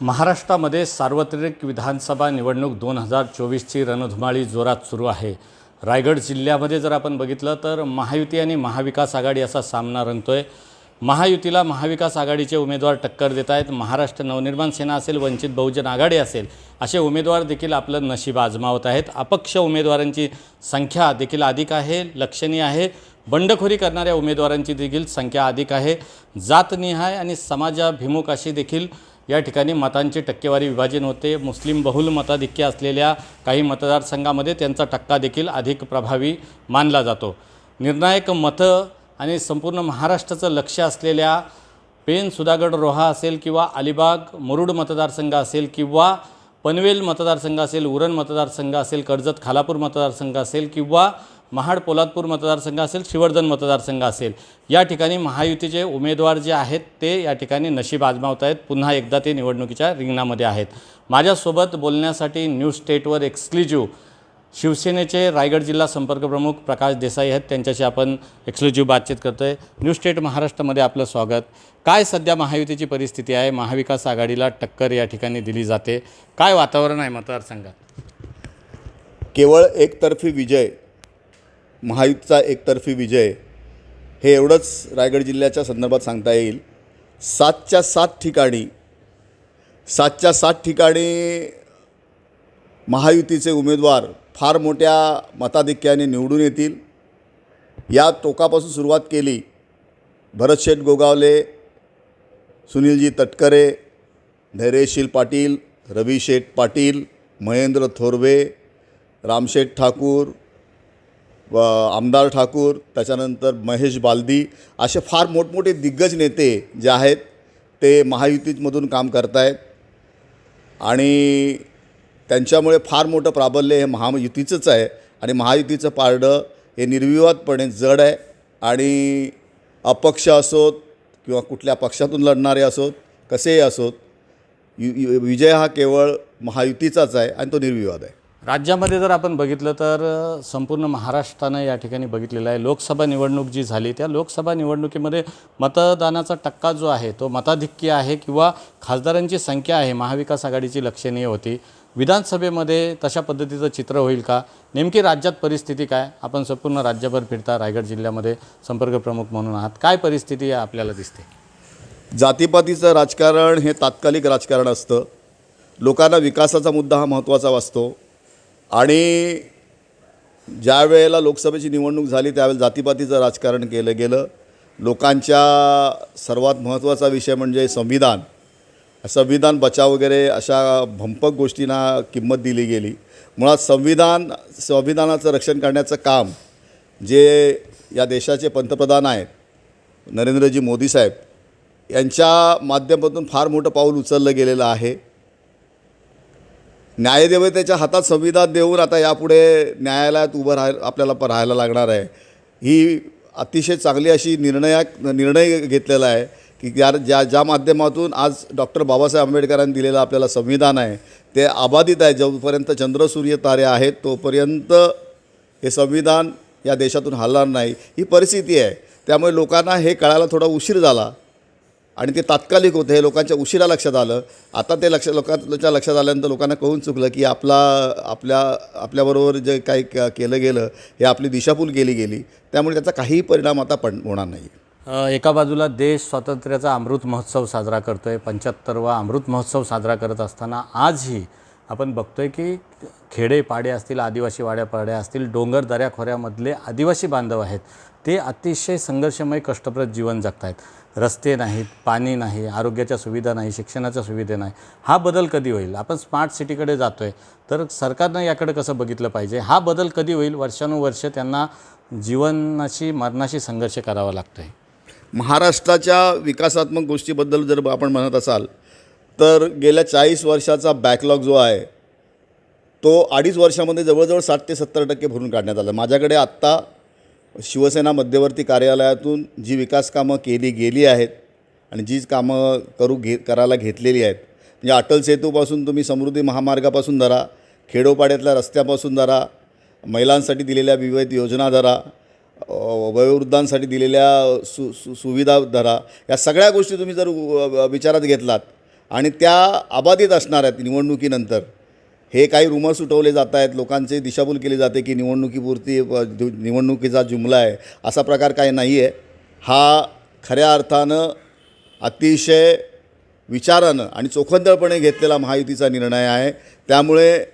महाराष्ट्रामध्ये सार्वत्रिक विधानसभा निवडणूक दोन हजार चोवीसची रणधुमाळी जोरात सुरू आहे. रायगड जिल्ह्यामध्ये जर आपण बघितलं तर महायुती आणि महाविकास आघाडी असा सामना रंगतोय. महायुतीला महाविकास आघाडीचे उमेदवार टक्कर देत आहेत. महाराष्ट्र नवनिर्माण सेना असेल वंचित बहुजन आघाडी असेल असे उमेदवार देखील आपलं नशीब आजमावत आहेत. अपक्ष उमेदवारांची संख्या देखील अधिक आहे लक्षणीय आहे. बंडखोरी करणाऱ्या उमेदवारांची देखील संख्या अधिक आहे. जातनिहाय आणि समाजाभिमुख अशी देखील या ठिकाणी मतांची टक्केवारी विभाजन होते. मुस्लिम बहुल मताधिक्य असलेल्या काही मतदारसंघामध्ये त्यांचा टक्का देखील अधिक प्रभावी मानला जातो. निर्णायक मतं आणि संपूर्ण महाराष्ट्राचं लक्ष असलेल्या पेन सुधागड रोहा असेल किंवा अलिबाग मुरुड मतदारसंघ असेल किंवा पनवेल मतदारसंघ असेल उरण मतदारसंघ असेल कर्जत खालापूर मतदारसंघ असेल किंवा महाड पोलादपूर मतदारसंघ असेल श्रीवर्धन मतदारसंघ असेल या ठिकाणी महायुतीचे उमेदवार जे आहेत ते या ठिकाणी नशीब आजमावत आहेत पुन्हा एकदा ते निवडणुकीच्या रिंगणामध्ये आहेत. माझ्यासोबत बोलण्यासाठी न्यूज स्टेटवर एक्सक्लुझिव्ह शिवसेनेचे रायगड जिल्हा संपर्क प्रमुख प्रकाश देसाई आहेत. त्यांच्याशी आपण एक्सक्लुझिव्ह बातचीत करतो आहे न्यूज स्टेट महाराष्ट्रामध्ये आपलं स्वागत. काय सध्या महायुतीची परिस्थिती आहे? महाविकास आघाडीला टक्कर या ठिकाणी दिली जाते. काय वातावरण आहे मतदारसंघात? केवळ एकतर्फी विजय महायुतीचा एकतर्फी विजय हे एवढंच रायगड जिल्ह्याच्या संदर्भात सांगता येईल. सातच्या सात ठिकाणी सातच्या सात ठिकाणी महायुतीचे उमेदवार फार मोठ्या मताधिक्याने निवडून येतील. या टोकापासून सुरुवात केली भरतशेठ गोगावले सुनीलजी तटकरे धैर्यशील पाटील रवी शेठ पाटील महेंद्र थोरवे रामशेठ ठाकूर व आमदार ठाकूर त्याच्यानंतर महेश बालदी असे फार मोठमोठे दिग्गज नेते जे आहेत ते महायुतीमधून काम करत आहेत आणि त्यांच्यामुळे फार मोठं प्राबल्य हे महायुतीचंच आहे आणि महायुतीचं पारडं हे निर्विवादपणे जड आहे आणि अपक्ष असोत किंवा कुठल्या पक्षातून लढणारे असोत कसेही असोत यु- विजय हा केवळ महायुतीचाच आहे आणि तो निर्विवाद आहे. राज्यामध्ये जर आपण बघितलं तर संपूर्ण महाराष्ट्रानं या ठिकाणी बघितलेलं आहे. लोकसभा निवडणूक जी झाली त्या लोकसभा निवडणुकीमध्ये मतदानाचा टक्का जो आहे तो मताधिक्य आहे किंवा खासदारांची संख्या आहे महाविकास आघाडीची लक्षणीय होती. विधानसभेमध्ये तशा पद्धतीचं चित्र होईल का? नेमकी राज्यात परिस्थिती काय? आपण संपूर्ण राज्यभर फिरता रायगड जिल्ह्यामध्ये संपर्क प्रमुख म्हणून आहात. काय परिस्थिती आपल्याला दिसते? जातीपातीचं राजकारण हे तात्कालिक राजकारण असतं. लोकांना विकासाचा मुद्दा हा महत्त्वाचा वाचतो. आणि ज्या वेळेला लोकसभेची निवडणूक झाली त्यावेळेला जातीपातीचं राजकारण केलं गेलं. लोकांच्या सर्वात महत्त्वाचा विषय म्हणजे संविधान. संविधान बचाव वगैरे अशा भंपक गोष्टींना किंमत दिली गेली. मुळात संविधान संविधानाचं रक्षण करण्याचं काम जे या देशाचे पंतप्रधान आहेत नरेंद्रजी मोदी साहेब यांच्या माध्यमातून फार मोठं पाऊल उचललं गेलेलं आहे. न्यायदेवतेच्या हातात संविधान देऊन आता यापुढे न्यायालयात उभं राह आपल्याला प- राहायला लागणार आहे. ही अतिशय चांगली अशी निर्णयाक निर्णय घेतलेला आहे की ज्या ज्या ज्या माध्यमातून आज डॉक्टर बाबासाहेब आंबेडकरांनी दिलेलं आपल्याला संविधान आहे ते अबाधित आहे. जोपर्यंत चंद्र सूर्य तारे आहेत तोपर्यंत हे संविधान या देशातून हलणार नाही. ही परिस्थिती आहे. त्यामुळे लोकांना हे कळायला थोडा उशीर झाला. आणि ते तात्कालिक होते हे लोकांच्या उशिरा लक्षात आलं. आता ते लक्ष लोकांच्या लक्षात आल्यानंतर लोकांना कळून चुकलं की आपला आपल्या आपल्याबरोबर जे काही क- केलं गेलं हे आपली दिशाभूल केली गेली. त्यामुळे त्याचा काहीही परिणाम आता पण होणार नाही. एका बाजूला देश स्वातंत्र्याचा अमृत महोत्सव साजरा करतो आहे पंच्याहत्तरवा अमृत महोत्सव साजरा करत असताना आजही आपण बघतोय की खेडे पाडे असतील आदिवासी वाड्यापाड्या असतील डोंगर दऱ्याखोऱ्यामधले आदिवासी बांधव आहेत ते अतिशय संघर्षमय कष्टप्रद जीवन जगत आहेत रस्ते नाहीत पाणी नाही आरोग्याच्या सुविधा नाही शिक्षणाच्या सुविधा नाही. हा बदल कधी होईल? आपण स्मार्ट सिटीकडे जातो आहे तर सरकारनं याकडे कसं बघितलं पाहिजे? हा बदल कधी होईल? वर्षानुवर्ष त्यांना जीवनाशी मरणाशी संघर्ष करावा लागतो आहे महाराष्ट्राच्या विकासात्मक गोष्टीबद्दल जर आपण म्हणत असाल तर गेल्या चाळीस वर्षाचा बॅकलॉग जो आहे तो अडीच वर्षामध्ये जवळजवळ साठ ते सत्तर टक्के भरून काढण्यात आला. माझ्याकडे आत्ता शिवसेना मध्यवर्ती कार्यालयातून जी विकास कामं केली गेली आहेत आणि जी कामं करू घे करायला घेतलेली आहेत म्हणजे अटल सेतूपासून तुम्ही समृद्धी महामार्गापासून धरा खेडोपाड्यातल्या रस्त्यापासून धरा महिलांसाठी दिलेल्या विविध योजना धरा वयोवृद्धांसाठी दिलेल्या सु सु सुविधा धरा या सगळ्या गोष्टी तुम्ही जर विचारात घेतलात आणि त्या अबाधित असणार आहेत निवडणुकीनंतर. हे काही रुमर्स उठवले जात आहेत लोकांची दिशाभूल केली जाते की निवडणुकीपुरती निवडणुकीचा जुमला आहे असा प्रकार काही नाही आहे हा खऱ्या अर्थानं अतिशय विचारानं आणि चोखंदळपणे घेतलेला महायुतीचा निर्णय आहे. त्यामुळे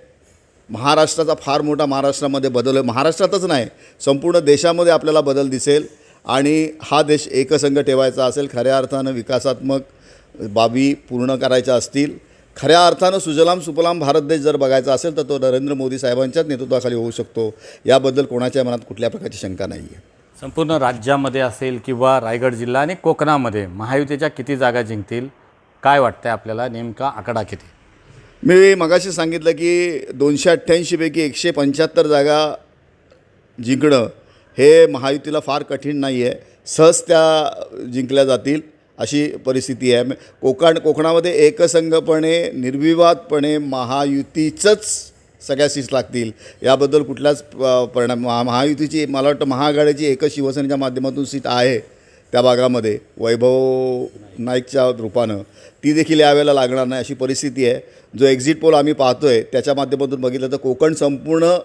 महाराष्ट्राचा फार मोठा महाराष्ट्रामध्ये बदल आहे महाराष्ट्रातच नाही संपूर्ण देशामध्ये आपल्याला बदल दिसेल. आणि हा देश एकसंघ ठेवायचा असेल खऱ्या अर्थानं विकासात्मक बाबी पूर्ण करायच्या असतील खऱ्या अर्थानं सुजलाम सुफलाम भारत देश जर बघायचा असेल तर तो नरेंद्र मोदी साहेबांच्याच नेतृत्वाखाली होऊ शकतो. याबद्दल कोणाच्या मनात कुठल्या प्रकारची शंका नाही आहे संपूर्ण राज्यामध्ये असेल किंवा रायगड जिल्हा आणि कोकणामध्ये महायुतीच्या किती जागा जिंकतील? काय वाटतंय आपल्याला? नेमका आकडा किती? मी मगाशी सांगितलं की दोनशे अठ्ठ्याऐंशीपैकी एकशे पंच्याहत्तर जागा जिंकणं हे महायुतीला फार कठीण नाही आहे सहज त्या जिंकल्या जातील. अशी परिस्थिती आहे. कोकण कोकणामध्ये एकसंघपणे निर्विवादपणे महायुतीचंच सगळ्या सीट्स लागतील. याबद्दल कुठल्याच प- परिणाम महा महायुतीची मला वाटतं महाआघाडीची एकच शिवसेनेच्या माध्यमातून सीट आहे त्या भागामध्ये वैभव नाईकच्या रूपानं. ती देखील यावेळेला लागणार नाही अशी परिस्थिती आहे. जो एक्झिट पोल आम्ही पाहतो आहे त्याच्या माध्यमातून बघितलं तर कोकण संपूर्ण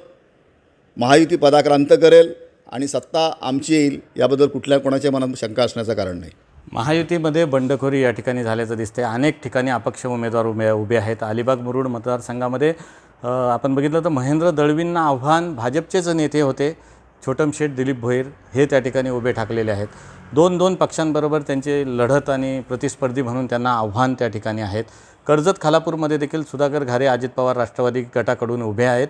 महायुती पदाक्रांत करेल आणि सत्ता आमची येईल याबद्दल कुठल्या कोणाच्या मनात शंका असण्याचं कारण नाही. महायुतीमध्ये बंडखोरी या ठिकाणी झाल्याचं दिसते अनेक ठिकाणी अपक्ष उमेदवार उभे उभे आहेत. अलिबाग मुरुड मतदारसंघामध्ये आपण बघितलं तर महेंद्र दळवींना आव्हान भाजपचेच नेते होते. छोटम शेठ दिलीप भोईर हे त्या ठिकाणी उभे ठाकलेले आहेत. दोन दोन पक्षांबरोबर त्यांचे लढत आणि प्रतिस्पर्धी म्हणून त्यांना आव्हान त्या ठिकाणी आहेत. कर्जत खालापूरमध्ये देखील सुधाकर घारे अजित पवार राष्ट्रवादी गटाकडून उभे आहेत.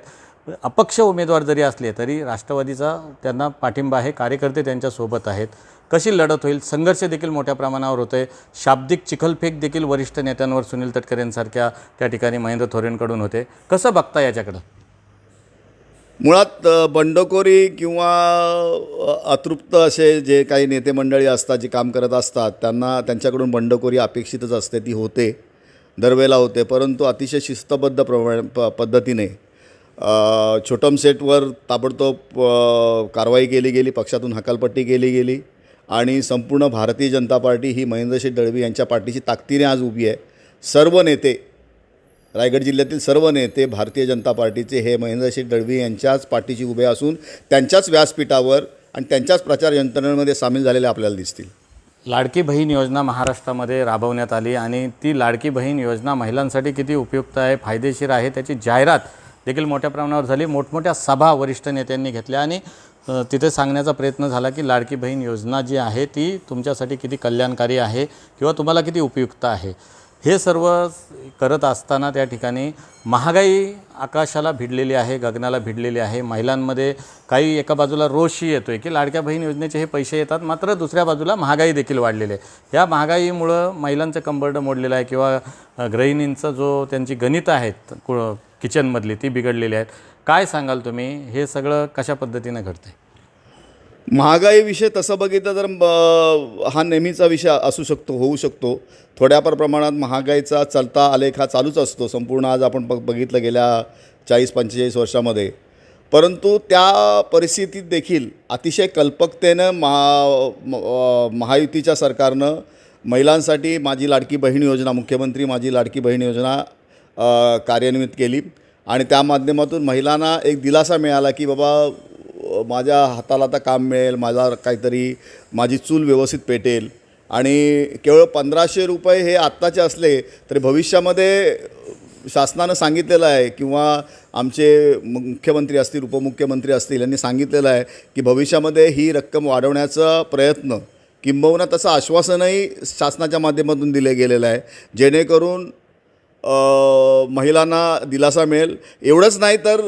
अपक्ष उमेदवार जरी असले तरी राष्ट्रवादीचा त्यांना पाठिंबा आहे. कार्यकर्ते त्यांच्यासोबत आहेत. कशी लढत होईल? संघर्ष देखील मोठ्या प्रमाणावर होतो आहे शाब्दिक चिखलफेक देखील वरिष्ठ नेत्यांवर सुनील तटकरेंसारख्या त्या ठिकाणी महेंद्र थोरेंकडून होते. कसं बघता याच्याकडं? मुळात बंडखोरी किंवा अतृप्त असे जे काही नेते मंडळी असतात जे काम करत असतात त्यांना त्यांच्याकडून बंडखोरी अपेक्षितच असते ती होते दरवेळेला होते. परंतु अतिशय शिस्तबद्ध प्रमाण प पद्धतीने छोटम सेटवर ताबडतोब कारवाई केली गेली पक्षातून हकालपट्टी केली गेली. आणि संपूर्ण भारतीय जनता पार्टी ही महेंद्रशेठ दळवी यांच्या पार्टीची ताकदीने आज उभी आहे. सर्व नेते रायगड जिल्ह्यातील सर्व नेते भारतीय जनता पार्टीचे हे महेंद्रशेठ दळवी यांच्याच पार्टीची उभे असून त्यांच्याच व्यासपीठावर आणि त्यांच्याच प्रचार यंत्रणेमध्ये सामील झालेले आपल्याला दिसतील. लाडकी बहीण योजना महाराष्ट्रामध्ये राबवण्यात आली आणि ती लाडकी बहीण योजना महिलांसाठी किती उपयुक्त आहे फायदेशीर आहे त्याची जाहिरात देखील मोठ्या प्रमाणावर झाली. मोठमोठ्या सभा वरिष्ठ नेत्यांनी घेतल्या आणि तिथे सांगण्याचा प्रयत्न झाला की लाडकी बहीण योजना जी आहे ती तुमच्यासाठी किती कल्याणकारी आहे किंवा तुम्हाला किती उपयुक्त आहे. हे सर्व करत असताना त्या ठिकाणी महागाई आकाशाला भिडलेली आहे गगनाला भिडलेली आहे. महिलांमध्ये काही एका बाजूला रोषही येतो आहे की लाडक्या बहीण योजनेचे हे पैसे येतात मात्र दुसऱ्या बाजूला महागाई देखील वाढलेली आहे. या महागाईमुळं महिलांचं कंबरडं मोडलेलं आहे किंवा गृहिणींचं जो त्यांची गणितं आहेत किचनमधली ती बिघडलेली आहेत. काय सांगाल तुम्ही? हे सगळं कशा पद्धतीनं घडतं आहे महागाई विषय तसं बघितलं तर ब- हा नेहमीचा विषय असू शकतो होऊ शकतो. थोड्याफार प्रमाणात महागाईचा चलता आलेख हा चालूच असतो. संपूर्ण आज आपण बघ बघितलं गेल्या चाळीस पंचेचाळीस वर्षामध्ये. परंतु त्या परिस्थितीत देखील अतिशय कल्पकतेनं महा महायुतीच्या सरकारनं महिलांसाठी माझी लाडकी बहीण योजना मुख्यमंत्री माझी लाडकी बहीण योजना कार्यान्वित केली. आणि त्या माध्यमातून महिलांना एक दिलासा मिळाला की बाबा माझ्या हाताला आता काम मिळेल माझा काहीतरी माझी चूल व्यवस्थित पेटेल. आणि केवळ पंधराशे रुपये हे आत्ताचे असले तरी भविष्यामध्ये शासनानं सांगितलेलं आहे किंवा आमचे मुख्यमंत्री असतील उपमुख्यमंत्री असतील यांनी सांगितलेलं आहे की भविष्यामध्ये ही रक्कम वाढवण्याचा प्रयत्न किंबहुना तसं आश्वासनही शासनाच्या माध्यमातून दिले गेलेलं आहे. जेणेकरून महिलांना दिलासा मिळेल. एवढंच नाही तर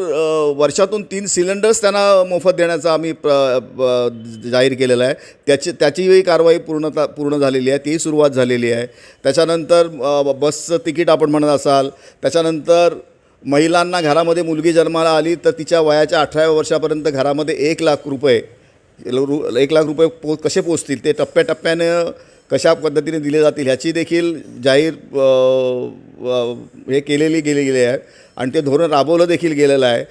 वर्षातून तीन सिलेंडर्स त्यांना मोफत देण्याचा आम्ही प्र जाहीर केलेला आहे. त्याची त्याचीही कारवाई पूर्णता पूर्ण झालेली आहे. तीही सुरुवात झालेली आहे. त्याच्यानंतर बसचं तिकीट आपण म्हणत असाल. त्याच्यानंतर महिलांना घरामध्ये मुलगी जन्माला आली तर तिच्या वयाच्या अठराव्या वर्षापर्यंत घरामध्ये एक लाख रुपये रु- एक लाख रुपये पो कसे पोचतील ते टप्प्याटप्प्यानं कशा पद्धतीने दिले जातील ह्याची देखील जाहीर हे केलेली गेली गेली आहे. आणि ते धोरण राबवलं देखील गेलेलं आहे.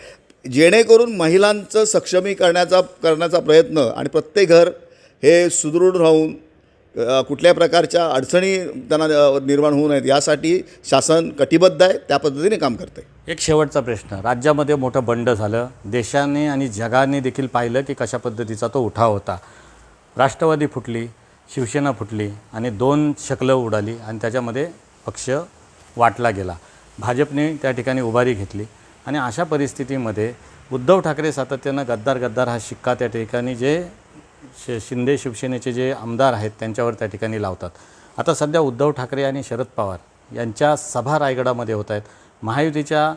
जेणेकरून महिलांचं सक्षमी करण्याचा करण्याचा प्रयत्न आणि प्रत्येक घर हे सुदृढ राहून कुठल्या प्रकारच्या अडचणी त्यांना निर्माण होऊ नयेत यासाठी शासन कटिबद्ध आहे त्या पद्धतीने काम करतं आहे एक शेवटचा प्रश्न. राज्यामध्ये मोठं बंड झालं. देशाने आणि जगाने देखील पाहिलं की कशा पद्धतीचा तो उठाव होता. राष्ट्रवादी फुटली. शिवसेना फुटली आणि दोन शकलं उडाली आणि त्याच्यामध्ये पक्ष वाटला गेला. भाजपने त्या ठिकाणी उभारी घेतली. आणि अशा परिस्थितीमध्ये उद्धव ठाकरे सातत्यानं गद्दार गद्दार हा शिक्का त्या ठिकाणी जे शि शिंदे शिवसेनेचे जे आमदार आहेत त्यांच्यावर त्या ठिकाणी लावतात. आता सध्या उद्धव ठाकरे आणि शरद पवार यांच्या सभा रायगडामध्ये होत आहेत. महायुतीच्या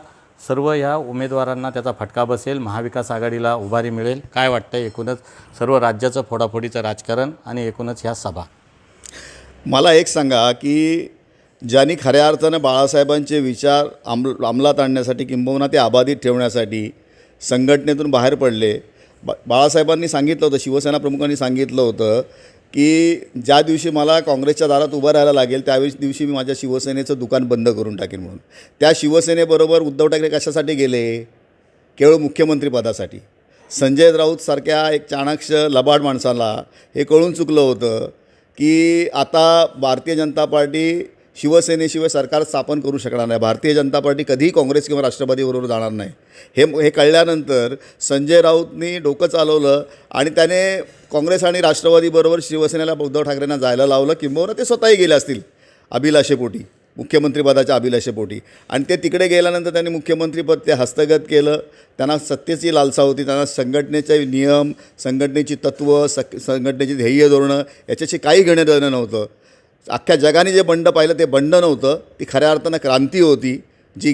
सर्व ह्या उमेदवारांना त्याचा फटका बसेल महाविकास आघाडीला उभारी मिळेल. काय वाटतं एकूणच सर्व राज्याचं फोडाफोडीचं राजकारण आणि एकूणच ह्या सभा? मला एक सांगा की ज्यांनी खऱ्या अर्थानं बाळासाहेबांचे विचार आम अंमलात आणण्यासाठी किंबहुना ते अबाधित ठेवण्यासाठी संघटनेतून बाहेर पडले. बा बाळासाहेबांनी सांगितलं होतं शिवसेना प्रमुखांनी सांगितलं होतं की ज्या दिवशी मला काँग्रेसच्या दारात उभं राहायला लागेल त्यावेळी दिवशी मी माझ्या शिवसेनेचं दुकान बंद करून टाकेन म्हणून. त्या शिवसेनेबरोबर उद्धव ठाकरे कशासाठी गेले? केवळ मुख्यमंत्रीपदासाठी संजय राऊतसारख्या एक चाणाक्ष लबाड माणसाला हे कळून चुकलं होतं की आता भारतीय जनता पार्टी शिवसेनेशिवाय सरकार स्थापन करू शकणार नाही. भारतीय जनता पार्टी कधीही काँग्रेस किंवा राष्ट्रवादीबरोबर जाणार नाही. हे हे कळल्यानंतर संजय राऊतनी डोकं चालवलं आणि त्याने काँग्रेस आणि राष्ट्रवादीबरोबर शिवसेनेला उद्धव ठाकरेंना जायला लावलं. किंबहुना ते स्वतःही गेले असतील. अभिलाषेपोटी मुख्यमंत्रीपदाच्या अभिलाषेपोटी आणि ते तिकडे गेल्यानंतर त्यांनी मुख्यमंत्रीपद ते हस्तगत केलं. त्यांना सत्तेची लालसा होती. त्यांना संघटनेचे नियम संघटनेची तत्त्व सक संघटनेची ध्येय धोरणं याच्याशी काही घेणं देणं नव्हतं. अख्ख्या जगाने जे बंड पाहिलं ते बंड नव्हतं. ती खऱ्या अर्थानं क्रांती होती जी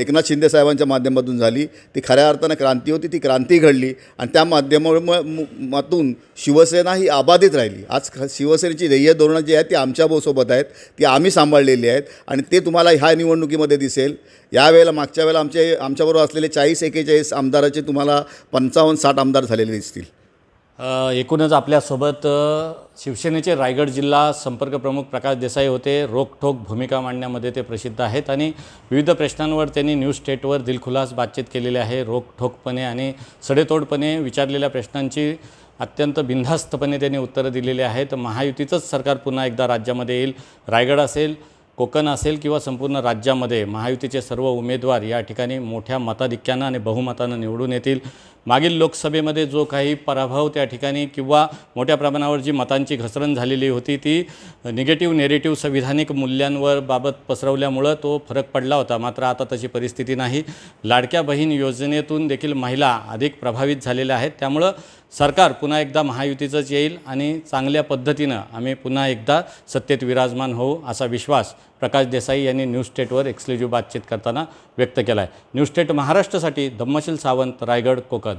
एकनाथ शिंदे साहेबांच्या माध्यमातून झाली. ती खऱ्या अर्थानं क्रांती होती ती क्रांती घडली आणि त्या माध्यमातून शिवसेना ही अबाधित राहिली. आज शिवसेनेची ध्येय धोरणं जी आहेत ती आमच्यासोबत आहेत. ती आम्ही सांभाळलेली आहेत आणि ते तुम्हाला ह्या निवडणुकीमध्ये दिसेल. यावेळेला मागच्या वेळेला आमचे आमच्याबरोबर असलेले चाळीस एकेचाळीस आमदाराचे तुम्हाला पंचावन्न साठ आमदार झालेले दिसतील. एकूणच आपल्यासोबत शिवसेनेचे रायगड जिल्हा संपर्क प्रमुख प्रकाश देसाई होते. रोखठोक भूमिका मांडण्यामध्ये ते प्रसिद्ध आहेत आणि विविध प्रश्नांवर त्यांनी न्यूज स्टेटवर दिलखुलास बातचीत केलेली आहे. रोखठोकपणे आणि सडेतोडपणे विचारलेल्या प्रश्नांची अत्यंत बिनधास्तपणे त्यांनी उत्तरं दिलेली आहेत. महायुतीचंच सरकार पुन्हा एकदा राज्यामध्ये येईल. रायगड असेल कोकण असेल किंवा संपूर्ण राज्यामध्ये महायुतीचे सर्व उमेदवार या ठिकाणी मोठ्या मताधिक्यानं आणि बहुमतानं निवडून येतील. मागील लोकसभेमध्ये जो काही पराभव त्या ठिकाणी किंवा मोठ्या प्रमाणावर जी मतांची घसरण झालेली होती ती निगेटिव्ह नेरेटिव्ह संविधानिक मूल्यांवर बाबत पसरवल्यामुळं तो फरक पडला होता. मात्र आता तशी परिस्थिती नाही. लाडक्या बहीण योजनेतून देखील महिला अधिक प्रभावित झालेल्या आहेत. त्यामुळं सरकार पुन्हा एकदा महायुतीचंच येईल आणि चांगल्या पद्धतीनं आम्ही पुन्हा एकदा सत्तेत विराजमान होऊ असा विश्वास प्रकाश देसाई यांनी न्यूज स्टेटवर एक्सक्लुझिव्ह बातचीत करताना व्यक्त केला आहे न्यूज स्टेट महाराष्ट्रासाठी धम्मशील सावंत रायगड कोकण.